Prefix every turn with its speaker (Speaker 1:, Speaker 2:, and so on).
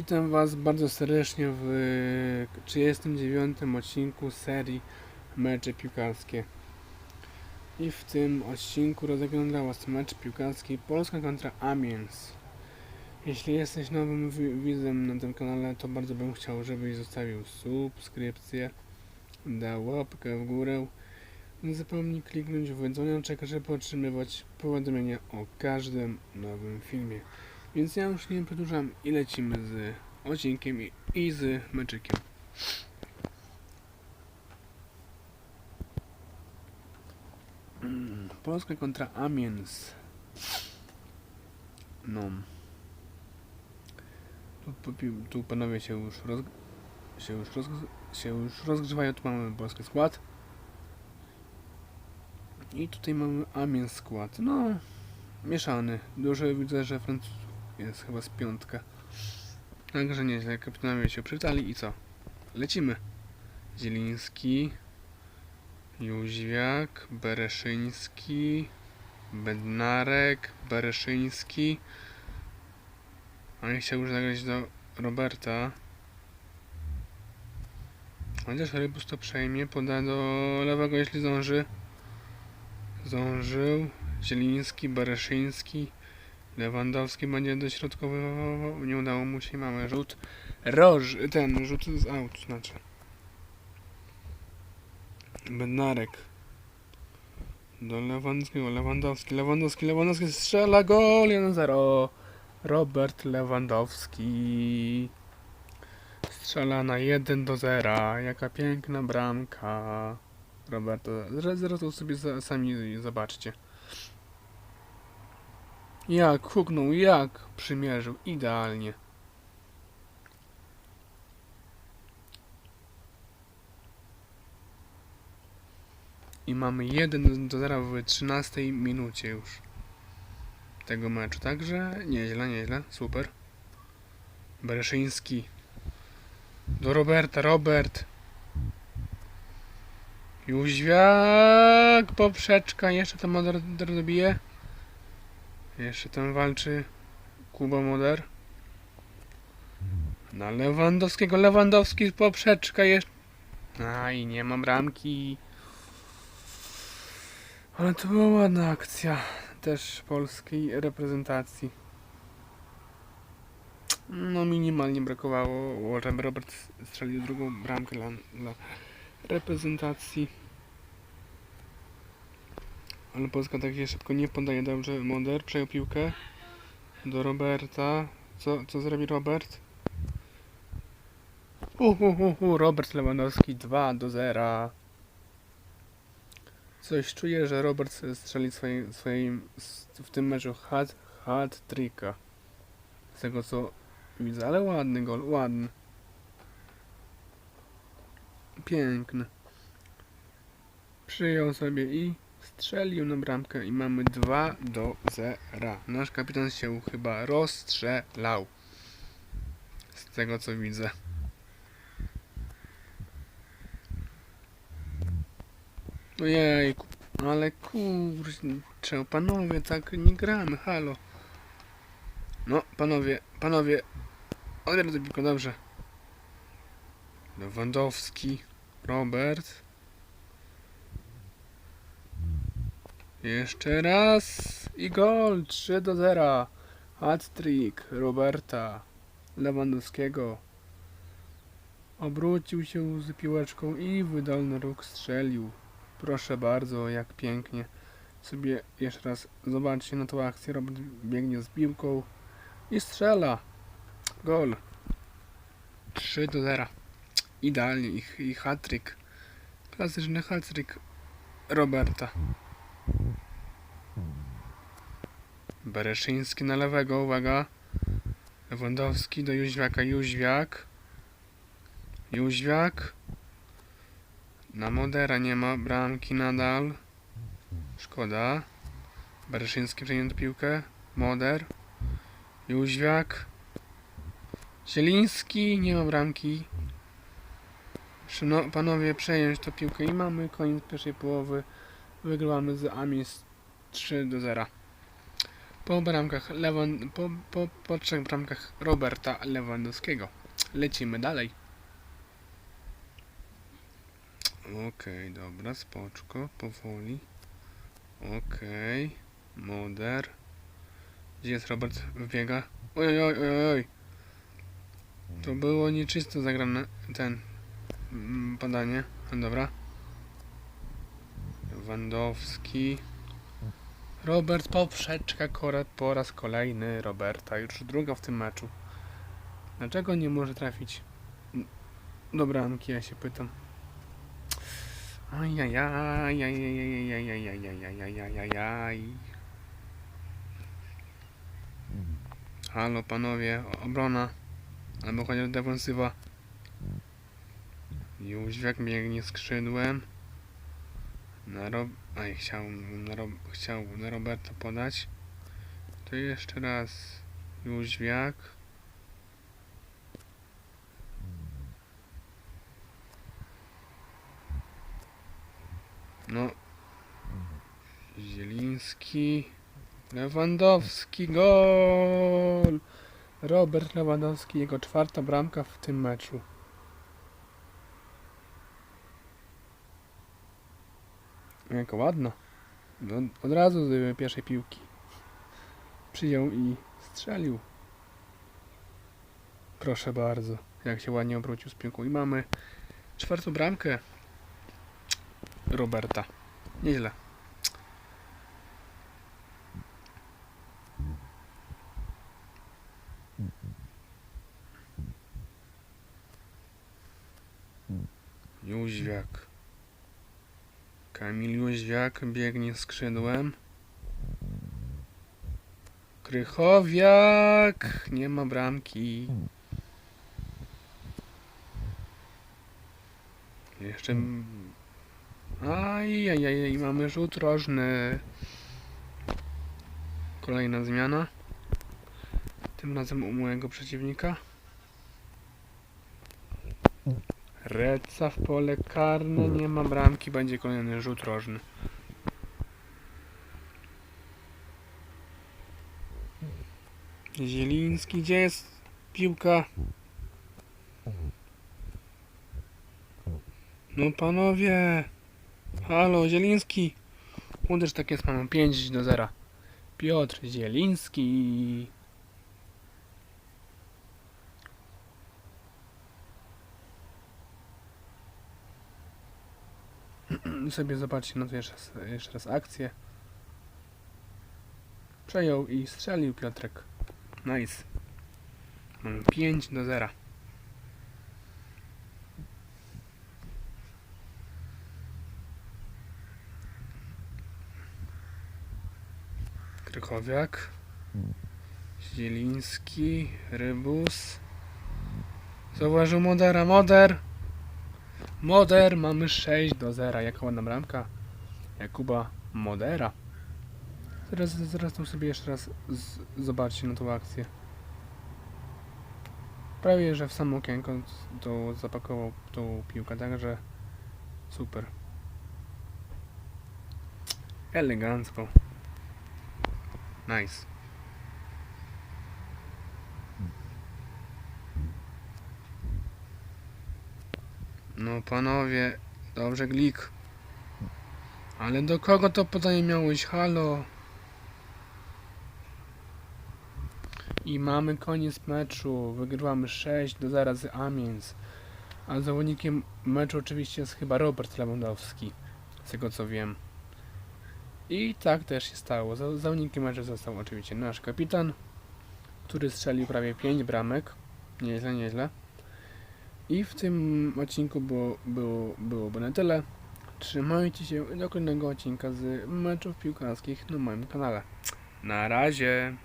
Speaker 1: Witam Was bardzo serdecznie w 39 odcinku serii Mecze Piłkarskie. I w tym odcinku rozegram dla Was mecz piłkarski Polska kontra Amiens. Jeśli jesteś nowym wi- widzem na tym kanale, to bardzo bym chciał, żebyś zostawił subskrypcję, dał łapkę w górę. Nie zapomnij kliknąć w dzwoneczek, żeby otrzymywać powiadomienia o każdym nowym filmie. Więc ja już nie przedłużam i lecimy z odcinkiem i, i z meczykiem. Mm, Polska kontra Amiens. No. Tu, tu, panowie się już roz, się już, roz, się już rozgrzewają. Tu mamy polski skład. I tutaj mamy Amiens skład. No, mieszany. Dużo widzę, że Francuz jest chyba z piątka. Także nieźle, kapitanowie się przywitali i co? Lecimy. Zieliński, Jóźwiak, Bereszyński, Bednarek, Bereszyński. Oni chciał już zagrać do Roberta. Chociaż Rybus to przejmie, poda do lewego, jeśli zdąży. Zdążył. Zieliński, Bereszyński. Lewandowski będzie dośrodkowywał, nie udało mu się, mamy rzut. Roż, ten, rzut z aut, znaczy. Bednarek. Do Lewandowskiego, Lewandowski, Lewandowski, Lewandowski strzela gol 1-0. Robert Lewandowski. Strzela na 1 do 0. Jaka piękna bramka. Roberto, zresztą sobie sami zobaczcie. Jak huknął, jak przymierzył, idealnie. I mamy 1 do 0 w 13 minucie już tego meczu, także nieźle, nieźle, super. Bereszyński do Roberta, Robert. Jóźwiak, poprzeczka, jeszcze ten moder dobije. Jeszcze tam walczy Kuba Moder. Na Lewandowskiego, Lewandowski poprzeczka jeszcze. A i nie ma bramki. Ale to była ładna akcja też polskiej reprezentacji. No minimalnie brakowało, Robert strzelił drugą bramkę dla, dla reprezentacji. Ale Polska tak się szybko nie podaje dobrze. Moder przejął piłkę do Roberta. Co, co zrobi Robert? Uh, uh, uh, uh, Robert Lewandowski 2 do 0. Coś czuję, że Robert strzeli swoim, swoim w tym meczu hat, hat tricka. Z tego co widzę, ale ładny gol, ładny. Piękny. Przyjął sobie i strzelił na bramkę i mamy 2 do 0. Nasz kapitan się chyba rozstrzelał. Z tego co widzę. Ojej, ale kurczę, panowie, tak nie gramy, halo. No, panowie, panowie, tę piłkę, dobrze. Lewandowski, Robert. Jeszcze raz i gol 3 do 0. Hat-trick Roberta Lewandowskiego. Obrócił się z piłeczką i wydolny róg strzelił. Proszę bardzo, jak pięknie. Sobie jeszcze raz zobaczcie na tą akcję. Robert biegnie z piłką i strzela. Gol. 3 do 0. Idealnie i, hat-trick. Klasyczny hat-trick Roberta. Bereszyński na lewego, uwaga. Lewandowski do Jóźwiaka, Jóźwiak. Jóźwiak. Na Modera nie ma bramki nadal. Szkoda. Bereszyński przejęty piłkę. Moder. Jóźwiak. Zieliński, nie ma bramki. Szyno, panowie, przejąć tę piłkę i mamy koniec pierwszej połowy. Wygrywamy z Amis 3 do 0. po bramkach Lewan, po, po, po trzech bramkach Roberta Lewandowskiego. Lecimy dalej. Okej, dobra, spoczko, powoli. Okej, Moder. Gdzie jest Robert? Wbiega. Oj, oj, oj, oj. To było nieczysto zagrane, ten mm, podanie. Dobra. Lewandowski. Robert Poprzeczka korat po raz kolejny Roberta, już druga w tym meczu. Dlaczego nie może trafić do bramki, ja się pytam. Halo panowie, obrona albo chociaż defensywa. Jóźwiak biegnie skrzydłem. Na Rob... Aj, chciał na, Rob... chciał na Roberta podać. To jeszcze raz Jóźwiak. No. Zieliński. Lewandowski, gol! Robert Lewandowski, jego czwarta bramka w tym meczu. Jaka ładna. Od, od razu z pierwszej piłki. Przyjął i strzelił. Proszę bardzo, jak się ładnie obrócił z piłką. I mamy czwartą bramkę Roberta. Nieźle. Jóźwiak. Kamil Jóźwiak biegnie skrzydłem. Krychowiak! Nie ma bramki. Jeszcze... Ajajaj, mamy rzut rożny. Kolejna zmiana. Tym razem u mojego przeciwnika. Reca w pole karne, nie ma bramki, będzie kolejny rzut rożny. Zieliński, gdzie jest piłka? No panowie! Halo, Zieliński! Uderz tak jest, mamy 5 do 0. Piotr Zieliński. Sobie zobaczcie na to jeszcze jeszcze raz akcję. Przejął i strzelił Piotrek. Nice. Mamy 5 do 0. Krychowiak. Zieliński. Rybus. Zauważył Modera. Moder! Moder, mamy 6 do 0. Jaka ładna bramka. Jakuba Modera. Zaraz, zaraz tam sobie jeszcze raz zobaczcie na tą akcję. Prawie, że w samo okienko to zapakował tą piłkę, także super. Elegancko. Nice. No panowie, dobrze glik. Ale do kogo to podanie miałeś? Halo. I mamy koniec meczu. Wygrywamy 6 do 0 z Amiens. A zawodnikiem meczu oczywiście jest chyba Robert Lewandowski. Z tego co wiem. I tak też się stało. Za- Zawodnikiem meczu został oczywiście nasz kapitan, który strzelił prawie 5 bramek. Nieźle, nieźle. I w tym odcinku było, było, byłoby na tyle. Trzymajcie się do kolejnego odcinka z meczów piłkarskich na moim kanale. Na razie!